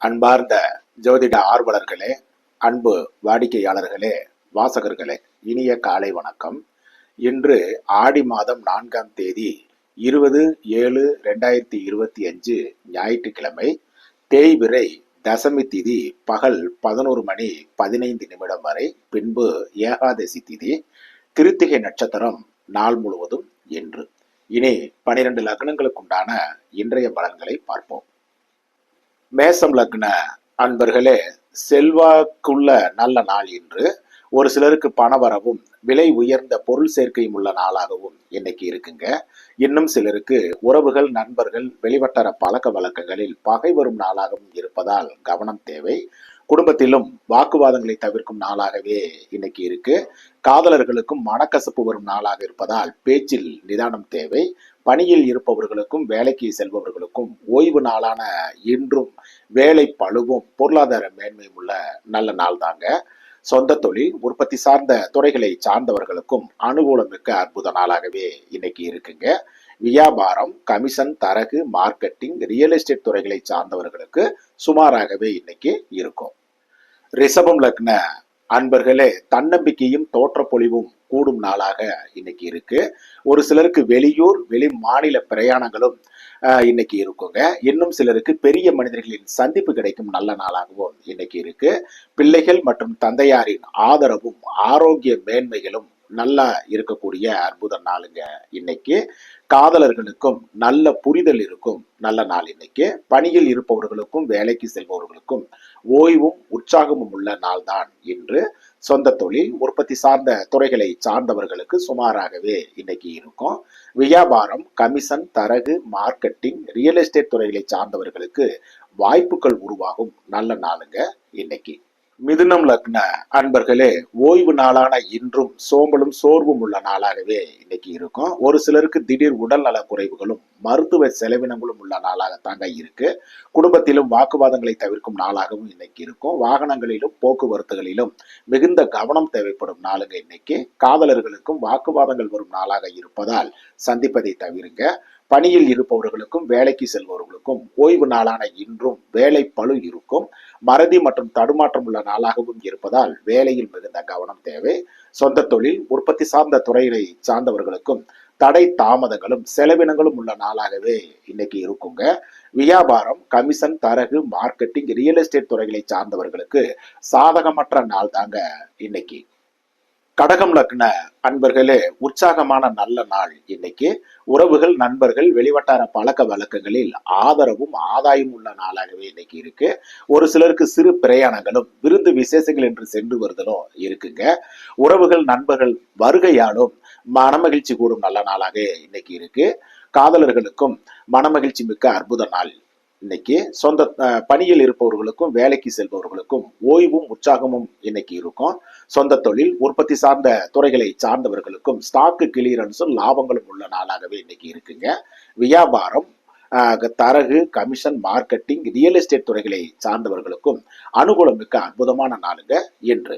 அன்பார்ந்த ஜோதிட ஆர்வலர்களே அன்பு வாடிக்கையாளர்களே வாசகர்களே இனிய காலை வணக்கம். இன்று ஆடி மாதம் நான்காம் தேதி இருபது ஏழு ரெண்டாயிரத்தி இருபத்தி அஞ்சு ஞாயிற்றுக்கிழமை தேய்விரை தசமி திதி பகல் பதினோரு மணி பதினைந்து நிமிடம் வரை பின்பு ஏகாதசி திதி கிருத்திகை நட்சத்திரம் நாள் முழுவதும் என்று இனி பனிரெண்டு லக்னங்களுக்குண்டான இன்றைய பலன்களை பார்ப்போம். மேசம் லக்ன அன்பர்களே செல்வாக்குள்ள நல்ல நாள் இன்று. ஒரு சிலருக்கு பண வரவும் விலை உயர்ந்த பொருள் சேர்க்கையும் உள்ள நாளாகவும் இன்னைக்கு இருக்குங்க. இன்னும் சிலருக்கு உறவுகள் நண்பர்கள் வெளிவட்டார பழக்க வழக்கங்களில் பகை வரும் நாளாகவும் இருப்பதால் கவனம் தேவை. குடும்பத்திலும் வாக்குவாதங்களை தவிர்க்கும் நாளாகவே இன்னைக்கு இருக்கு. காதலர்களுக்கும் மனக்கசப்பு வரும் நாளாக இருப்பதால் பேச்சில் நிதானம் தேவை. பணியில் இருப்பவர்களுக்கும் வேலைக்கு செல்பவர்களுக்கும் ஓய்வு நாளான இன்றும் வேலை பழுவும் பொருளாதார மேன்மையும் உள்ள நல்ல நாள் தாங்க. சொந்த தொழில் உற்பத்தி சார்ந்த துறைகளை சார்ந்தவர்களுக்கும் அனுகூலமிக்க அற்புத நாளாகவே இன்னைக்கு இருக்குங்க. வியாபாரம் கமிஷன் தரகு மார்க்கெட்டிங் ரியல் எஸ்டேட் துறைகளை சார்ந்தவர்களுக்கு சுமாராகவே இன்னைக்கு இருக்கும். ரிஷபம் லக்ன அன்பர்களே தன்னம்பிக்கையும் தோற்றப்பொழிவும் கூடும் நாளாக இன்னைக்கு இருக்கு. ஒரு சிலருக்கு வெளியூர் வெளி மாநில பிரயாணங்களும் இன்னைக்கு இருக்குங்க. இன்னும் சிலருக்கு பெரிய மனிதர்களின் சந்திப்பு கிடைக்கும் நல்ல நாளாகவும் இன்னைக்கு இருக்கு. பிள்ளைகள் மற்றும் தந்தையாரின் ஆதரவும் ஆரோக்கிய மேன்மைகளும் நல்லா இருக்கக்கூடிய அற்புத நாளுங்க இன்னைக்கு. காதலர்களுக்கும் நல்ல புரிதல் இருக்கும் நல்ல நாள் இன்னைக்கு. பணியில் இருப்பவர்களுக்கும் வேலைக்கு செல்பவர்களுக்கும் ஓய்வும் உற்சாகமும் உள்ள நாள்தான் என்று சொந்த தொழில் உற்பத்தி சார்ந்த துறைகளை சார்ந்தவர்களுக்கு சுமாராகவே இன்னைக்கு இருக்கும். வியாபாரம் கமிஷன் தரகு மார்க்கெட்டிங் ரியல் எஸ்டேட் துறைகளை சார்ந்தவர்களுக்கு வாய்ப்புகள் உருவாகும். நல்ல நாளுங்க இன்னைக்கு. மிதுனம் லக்ன அன்பர்களே ஓய்வு நாளான இன்றும் சோம்பலும் சோர்வும் உள்ள நாளாகவே இன்னைக்கு இருக்கும். ஒரு சிலருக்கு திடீர் உடல் நல குறைவுகளும் மருத்துவ செலவினங்களும் உள்ள நாளாகத்தாங்க இருக்கு. குடும்பத்திலும் வாக்குவாதங்களை தவிர்க்கும் நாளாகவும் இன்னைக்கு இருக்கும். வாகனங்களிலும் போக்குவரத்துகளிலும் மிகுந்த கவனம் தேவைப்படும் நாளுங்க இன்னைக்கு. காதலர்களுக்கும் வாக்குவாதங்கள் வரும் நாளாக இருப்பதால் சந்திப்பதை தவிருங்க. பணியில் இருப்பவர்களுக்கும் வேலைக்கு செல்பவர்களுக்கும் ஓய்வு நாளான இன்றும் வேலை பளு இருக்கும் மறதி மற்றும் தடுமாற்றம் உள்ள நாளாகவும் இருப்பதால் வேலையில் மிகுந்த கவனம் தேவை. சொந்த தொழில் உற்பத்தி சார்ந்த துறைகளை சார்ந்தவர்களுக்கும் தடை தாமதங்களும் செலவினங்களும் உள்ள நாளாகவே இன்னைக்கு இருக்குங்க. வியாபாரம் கமிஷன் தரகு மார்க்கெட்டிங் ரியல் எஸ்டேட் துறைகளை சார்ந்தவர்களுக்கு சாதகமற்ற நாள் தாங்க இன்னைக்கு. கடகம் லக்ன அன்பர்களே உற்சாகமான நல்ல நாள் இன்னைக்கு. உறவுகள் நண்பர்கள் வெளிவட்டார பழக்க வழக்கங்களில் ஆதரவும் ஆதாயம் உள்ள நாளாகவே இன்னைக்கு இருக்கு. ஒரு சிலருக்கு சிறு பிரயாணங்களும் விருந்து விசேஷங்கள் என்று சென்று வருதலும் இருக்குங்க. உறவுகள் நண்பர்கள் வருகையாலும் மனமகிழ்ச்சி கூடும் நல்ல நாளாக இன்னைக்கு இருக்கு. காதலர்களுக்கும் மனமகிழ்ச்சி மிக்க அற்புத நாள் இன்னைக்கு சொந்த பணியில் இருப்பவர்களுக்கும் வேலைக்கு செல்பவர்களுக்கும் ஓய்வும் உற்சாகமும் இன்னைக்கு இருக்கும். சொந்த தொழில் உற்பத்தி சார்ந்த துறைகளை சார்ந்தவர்களுக்கும் ஸ்டாக்கு கிளியரன்ஸும் லாபங்களும் உள்ள நாளாகவே இன்னைக்கு இருக்குங்க. வியாபாரம் தரகு கமிஷன் மார்க்கெட்டிங் ரியல் எஸ்டேட் துறைகளை சார்ந்தவர்களுக்கும் அனுகூலம் மிக்க அற்புதமான நாளுங்க இன்று.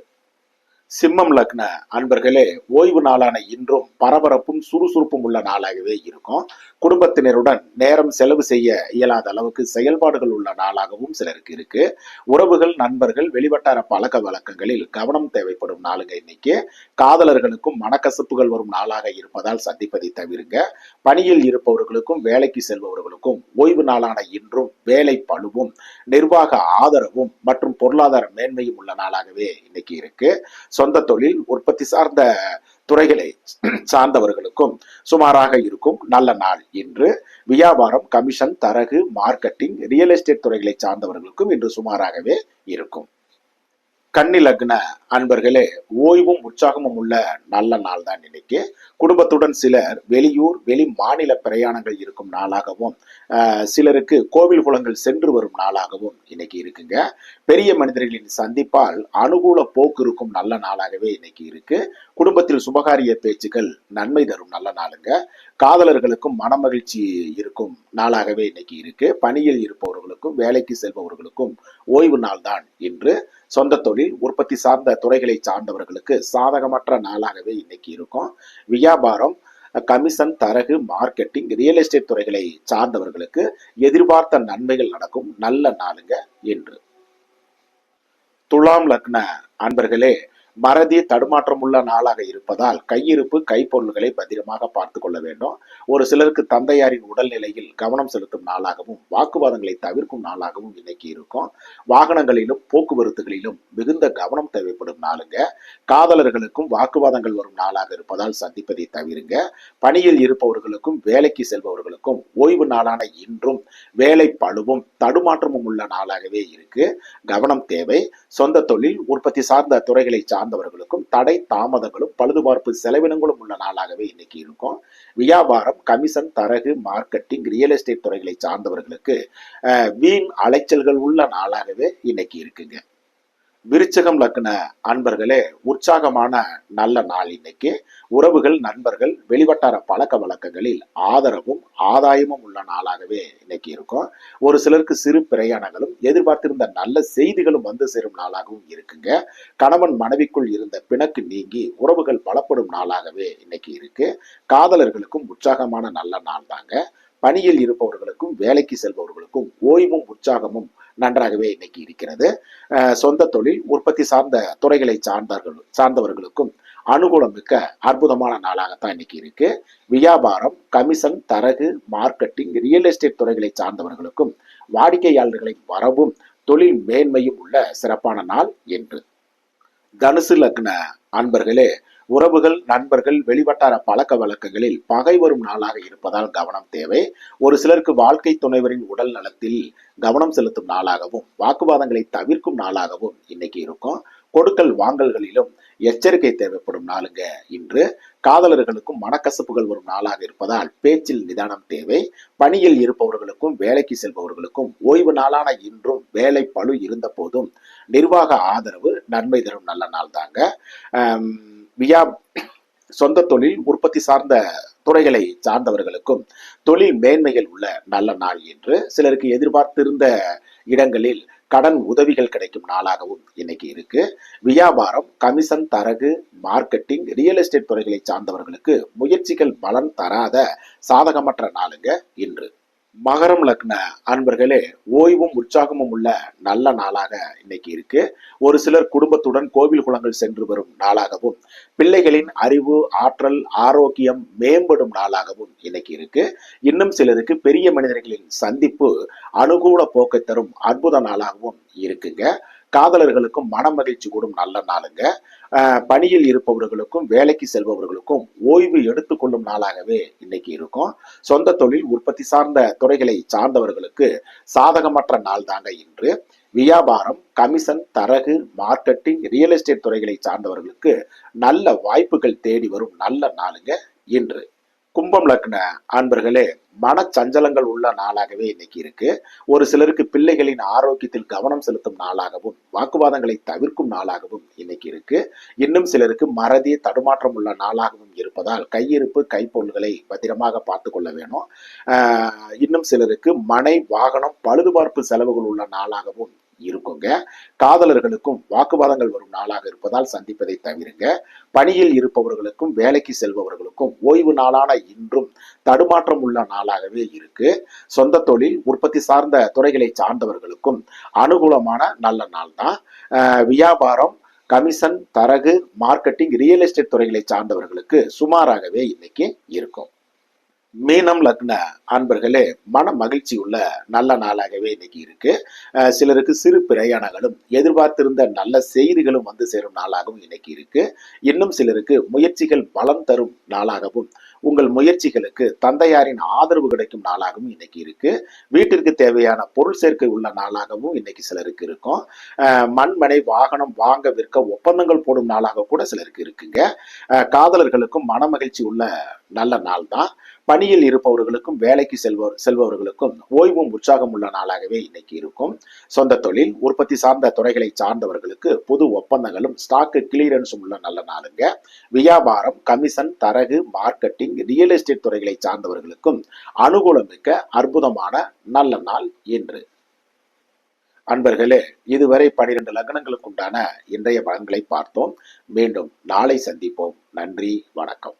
சிம்மம் லக்ன அன்பர்களே ஓய்வு நாளான இன்றும் பரபரப்பும் சுறுசுறுப்பும் உள்ள நாளாகவே இருக்கும். குடும்பத்தினருடன் நேரம் செலவு செய்ய இயலாத அளவுக்கு செயல்பாடுகள் உள்ள நாளாகவும் சிலருக்கு இருக்கு. உறவுகள் நண்பர்கள் வெளிவட்டார பழக்க வழக்கங்களில் கவனம் தேவைப்படும் நாளுங்க இன்னைக்கு. காதலர்களுக்கும் மனக்கசப்புகள் வரும் நாளாக இருப்பதால் சந்திப்பதை தவிருங்க. பணியில் இருப்பவர்களுக்கும் வேலைக்கு செல்பவர்களுக்கும் ஓய்வு நாளான இன்றும் வேலை பழுவும் நிர்வாக ஆதரவும் மற்றும் பொருளாதார மேன்மையும் உள்ள நாளாகவே இன்னைக்கு இருக்கு. சொந்த தொழில் உற்பத்தி சார்ந்த துறைகளை சார்ந்தவர்களுக்கும் சுமாராக இருக்கும் நல்ல நாள் இன்று. வியாபாரம் கமிஷன் தரகு மார்க்கெட்டிங் ரியல் எஸ்டேட் துறைகளை சார்ந்தவர்களுக்கும் இன்று சுமாராகவே இருக்கும். கன்னி லக்ன அன்பர்களே ஓய்வும் உற்சாகமும் உள்ள நல்ல நாள் தான் இன்னைக்கு. குடும்பத்துடன் சிலர் வெளியூர் வெளி மாநில பிரயாணங்கள் இருக்கும் நாளாகவும் சிலருக்கு கோவில் குளங்கள் சென்று வரும் நாளாகவும் இன்னைக்கு இருக்குங்க. பெரிய மனிதர்களின் சந்திப்பால் அனுகூல போக்கு இருக்கும் நல்ல நாளாகவே இன்னைக்கு இருக்கு. குடும்பத்தில் சுபகாரிய பேச்சுகள் நன்மை தரும் நல்ல நாளுங்க. காதலர்களுக்கும் மனமகிழ்ச்சி இருக்கும் நாளாகவே இன்னைக்கு இருக்கு. பணியில் இருப்பவர்களுக்கும் வேலைக்கு செல்பவர்களுக்கும் ஓய்வு நாள் தான் இன்று. சொந்த தொழில் உற்பத்தி சார்ந்த துறைகளை சார்ந்தவர்களுக்கு சாதகமற்ற நாளாகவே இன்னைக்கு இருக்கும். வியாபாரம் கமிஷன் தரகு மார்க்கெட்டிங் ரியல் எஸ்டேட் துறைகளை சார்ந்தவர்களுக்கு எதிர்பார்த்த நன்மைகள் நடக்கும். நல்ல நாளுங்க என்று துலாம் லக்ன அன்பர்களே மறதி தடுமாற்றம் உள்ள நாளாக இருப்பதால் கையிருப்பு கைப்பொருள்களை பத்திரமாக பார்த்து கொள்ள வேண்டும். ஒரு சிலருக்கு தந்தையாரின் உடல்நிலையில் கவனம் செலுத்தும் நாளாகவும் வாக்குவாதங்களை தவிர்க்கும் நாளாகவும் இன்னைக்கு இருக்கும். வாகனங்களிலும் போக்குவரத்துகளிலும் மிகுந்த கவனம் தேவைப்படும் நாளுங்க. காதலர்களுக்கும் வாக்குவாதங்கள் வரும் நாளாக இருப்பதால் சந்திப்பதை தவிருங்க. பணியில் இருப்பவர்களுக்கும் வேலைக்கு செல்பவர்களுக்கும் ஓய்வு நாளான இன்றும் வேலை பழுவும் தடுமாற்றமும் உள்ள நாளாகவே இருக்கு. கவனம் தேவை. சொந்த தொழில் உற்பத்தி சார்ந்த துறைகளை சார்ந்தவர்களுக்கும் தடை தாமதங்களும் பழுதுபார்ப்பு செலவினங்களும் உள்ள நாளாகவே இன்னைக்கு இருக்கும். வியாபாரம் கமிஷன் தரகு மார்க்கெட்டிங் ரியல் எஸ்டேட் துறைகளை சார்ந்தவர்களுக்கு வீண் அலைச்சல்கள் உள்ள நாளாகவே இன்னைக்கு இருக்குங்க. விருச்சகம் லக்ன அன்பர்களே உற்சாகமான நல்ல நாள் இன்னைக்கு. உறவுகள் நண்பர்கள் வெளிவட்டார பழக்க வழக்கங்களில் ஆதரவும் ஆதாயமும் உள்ள நாளாகவே இன்னைக்கு இருக்கும். ஒரு சிலருக்கு சிறு பிரயாணங்களும் எதிர்பார்த்திருந்த நல்ல செய்திகளும் வந்து சேரும் நாளாகவும் இருக்குங்க. கணவன் மனைவிக்குள் இருந்த பிணக்கு நீங்கி உறவுகள் பலப்படும் நாளாகவே இன்னைக்கு இருக்கு. காதலர்களுக்கும் உற்சாகமான நல்ல நாள் தாங்க. பணியில் இருப்பவர்களுக்கும் வேலைக்கு செல்பவர்களுக்கும் ஓய்வும் உற்சாகமும் நன்றாகவே இன்னைக்கு இருக்கிறது. அஹ் சொந்த தொழில் உற்பத்தி சார்ந்த துறைகளை சார்ந்தவர்கள் சார்ந்தவர்களுக்கும் அனுகூலம் மிக்க அற்புதமான நாளாகத்தான் இன்னைக்கு இருக்கு. வியாபாரம் கமிஷன் தரகு மார்க்கெட்டிங் ரியல் எஸ்டேட் துறைகளை சார்ந்தவர்களுக்கும் வாடிக்கையாளர்களின் வரவும் தொழில் மேன்மையும் உள்ள சிறப்பான நாள் என்று. தனுசு லக்ன அன்பர்களே உறவுகள் நண்பர்கள் வெளிவட்டார பழக்க வழக்கங்களில் பகை வரும் நாளாக இருப்பதால் கவனம் தேவை. ஒரு சிலருக்கு வாழ்க்கை துணைவரின் உடல் நலத்தில் கவனம் செலுத்தும் நாளாகவும் வாக்குவாதங்களை தவிர்க்கும் நாளாகவும் இன்னைக்கு இருக்கும். கொடுக்கல் வாங்கல்களிலும் எச்சரிக்கை தேவைப்படும் நாளுங்க இன்று. காதலர்களுக்கும் மனக்கசப்புகள் வரும் நாளாக இருப்பதால் பேச்சில் நிதானம் தேவை. பணியில் இருப்பவர்களுக்கும் வேலைக்கு செல்பவர்களுக்கும் ஓய்வு நாளான இன்றும் வேலை பளு இருந்த போதும் நிர்வாக ஆதரவு நன்மை தரும் நல்ல நாள் தாங்க வியா சொந்த தொழில் உற்பத்தி சார்ந்த துறைகளை சார்ந்தவர்களுக்கும் தொழில் மேன்மைகள் உள்ள நல்ல நாள் என்று சிலருக்கு எதிர்பார்த்திருந்த இடங்களில் கடன் உதவிகள் கிடைக்கும் நாளாகவும் இன்னைக்கு இருக்கு. வியாபாரம் கமிஷன் தரகு மார்க்கெட்டிங் ரியல் எஸ்டேட் துறைகளை சார்ந்தவர்களுக்கு முயற்சிகள் பலன் தராத சாதகமற்ற நாளுங்க இன்று. மகரம் லக்ன அன்பர்களே ஓய்வும் உற்சாகமும் உள்ள நல்ல நாளாக இன்னைக்கு இருக்கு. ஒரு சிலர் குடும்பத்துடன் கோவில் குளங்கள் சென்று வரும் நாளாகவும் பிள்ளைகளின் அறிவு ஆற்றல் ஆரோக்கியம் மேம்படும் நாளாகவும் இன்னைக்கு இருக்கு. இன்னும் சிலருக்கு பெரிய மனிதர்களின் சந்திப்பு அனுகூல போக்கை தரும் அற்புத நாளாகவும் இருக்குங்க. காதலர்களுக்கும் மன மகிழ்ச்சி கூடும் நல்ல நாளுங்க. பணியில் இருப்பவர்களுக்கும் வேலைக்கு செல்பவர்களுக்கும் ஓய்வு எடுத்துக்கொள்ளும் நாளாகவே இன்னைக்கு இருக்கும். சொந்த தொழில் உற்பத்தி சார்ந்த துறைகளை சார்ந்தவர்களுக்கு சாதகமற்ற நாள் தாங்க இன்று. வியாபாரம் கமிஷன் தரகு மார்க்கெட்டிங் ரியல் எஸ்டேட் துறைகளை சார்ந்தவர்களுக்கு நல்ல வாய்ப்புகள் தேடி வரும் நல்ல நாளுங்க இன்று. கும்பம் லக்ன அன்பர்களே மனச்சஞ்சலங்கள் உள்ள நாளாகவே இன்னைக்கு இருக்கு. ஒரு சிலருக்கு பிள்ளைகளின் ஆரோக்கியத்தில் கவனம் செலுத்தும் நாளாகவும் வாக்குவாதங்களை தவிர்க்கும் நாளாகவும் இன்னைக்கு இருக்கு. இன்னும் சிலருக்கு மறதி தடுமாற்றம் உள்ள நாளாகவும் இருப்பதால் கையிருப்பு கைப்பொருள்களை பத்திரமாக பார்த்து கொள்ள வேணும். ஆஹ் இன்னும் சிலருக்கு மனை வாகனம் பழுதுபார்ப்பு செலவுகள் உள்ள நாளாகவும் இருக்குங்க. காதலர்களுக்கும் வாக்குவாதங்கள் வரும் நாளாக இருப்பதால் சந்திப்பதை தவிருங்க. பணியில் இருப்பவர்களுக்கும் வேலைக்கு செல்பவர்களுக்கும் ஓய்வு நாளான இன்றும் தடுமாற்றம் உள்ள நாளாகவே இருக்கு. சொந்த தொழில் உற்பத்தி சார்ந்த துறைகளை சார்ந்தவர்களுக்கும் அனுகூலமான நல்ல நாள் தான். வியாபாரம் கமிஷன் தரகு மார்க்கெட்டிங் ரியல் எஸ்டேட் துறைகளை சார்ந்தவர்களுக்கு சுமாராகவே இன்னைக்கு இருக்கும். மீனம் லக்ன அன்பர்களே மன மகிழ்ச்சி உள்ள நல்ல நாளாகவே இன்னைக்கு இருக்கு. அஹ் சிலருக்கு சிறு பிரயாணங்களும் எதிர்பார்த்திருந்த நல்ல செய்திகளும் வந்து சேரும் நாளாகவும் இன்னைக்கு இருக்கு. இன்னும் சிலருக்கு முயற்சிகள் பலம் தரும் நாளாகவும் உங்கள் முயற்சிகளுக்கு தந்தையாரின் ஆதரவு கிடைக்கும் நாளாகவும் இன்னைக்கு இருக்கு. வீட்டிற்கு தேவையான பொருள் சேர்க்கை உள்ள நாளாகவும் இன்னைக்கு சிலருக்கு இருக்கும். மண்மனை வாகனம் வாங்க விற்க ஒப்பந்தங்கள் போடும் நாளாக கூட சிலருக்கு இருக்குங்க. காதலர்களுக்கும் மன மகிழ்ச்சி உள்ள நல்ல நாள் தான். பணியில் இருப்பவர்களுக்கும் வேலைக்கு செல்வர் செல்பவர்களுக்கும் ஓய்வும் உற்சாகம் உள்ள நாளாகவே இன்னைக்கு இருக்கும். சொந்த தொழில் உற்பத்தி சார்ந்த துறைகளை சார்ந்தவர்களுக்கு புது ஒப்பந்தங்களும் ஸ்டாக்கு கிளியரன்ஸும் உள்ள நல்ல நாளுங்க. வியாபாரம் கமிஷன் தரகு மார்க்கெட்டிங் ரியல் எஸ்டேட் துறைகளை சார்ந்தவர்களுக்கும் அனுகூலமிக்க அற்புதமான நல்ல நாள் என்று அன்பர்களே இதுவரை பனிரெண்டு லக்னங்களுக்கு உண்டான இன்றைய பலன்களை பார்த்தோம். மீண்டும் நாளை சந்திப்போம். நன்றி வணக்கம்.